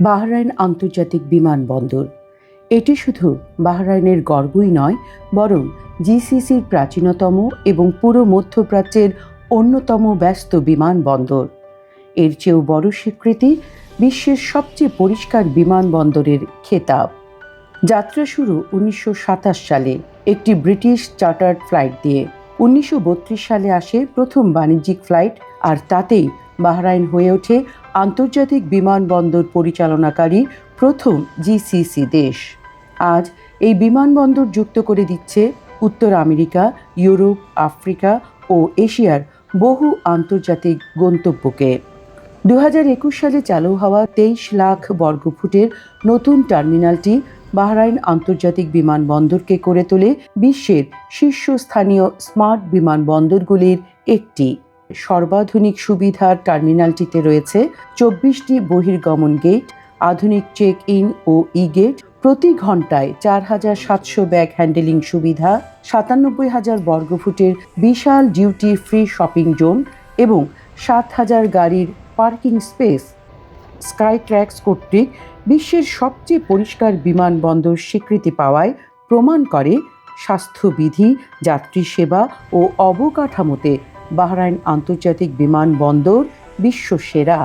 Bahrain আন্তর্জাতিক বিমানবন্দর। এটি শুধু বাহরাইনের গর্বই নয়, বরং জিসিসির প্রাচীনতম এবং পুরো মধ্যপ্রাচ্যের অন্যতম ব্যস্ত বিমানবন্দর। এর চেয়েও বড় স্বীকৃতি বিশ্বের সবচেয়ে পরিষ্কার বিমানবন্দরের খেতাব। যাত্রা শুরু উনিশশো সাতাশ সালে, একটি ব্রিটিশ চার্টার্ড ফ্লাইট দিয়ে। উনিশশো বত্রিশ সালে আসে প্রথম বাণিজ্যিক ফ্লাইট, আর তাতেই বাহরাইন হয়ে ওঠে আন্তর্জাতিক বিমানবন্দর পরিচালনাকারী প্রথম জিসিসি দেশ। আজ এই বিমানবন্দর যুক্ত করে দিচ্ছে উত্তর আমেরিকা, ইউরোপ, আফ্রিকা ও এশিয়ার বহু আন্তর্জাতিক গন্তব্যকে। দু হাজার একুশ সালে চালু হওয়া তেইশ লাখ বর্গফুটের নতুন টার্মিনালটি বাহরাইন আন্তর্জাতিক বিমানবন্দরকে করে তোলে বিশ্বের শীর্ষস্থানীয় স্মার্ট বিমানবন্দরগুলির একটি। সর্বাধুনিক সুবিধার টার্মিনালটিতে রয়েছে চব্বিশটি বহির্গমন গেট, আধুনিক চেক ইন ও ই গেট প্রতি ঘন্টায় চার হাজার সাতশো ব্যাগ হ্যান্ডেলিং সুবিধা, সাতানব্বই হাজার বর্গফুটের বিশাল ডিউটি ফ্রি শপিং জোন এবং সাত হাজার গাড়ির পার্কিং স্পেস। স্কাই ট্র্যাক্স কর্তৃক বিশ্বের সবচেয়ে পরিষ্কার বিমানবন্দর স্বীকৃতি পাওয়ায় প্রমাণ করে স্বাস্থ্যবিধি যাত্রী সেবা ও অবকাঠামোতে বাহরাইন আন্তর্জাতিক বিমানবন্দর বিশ্বসেরা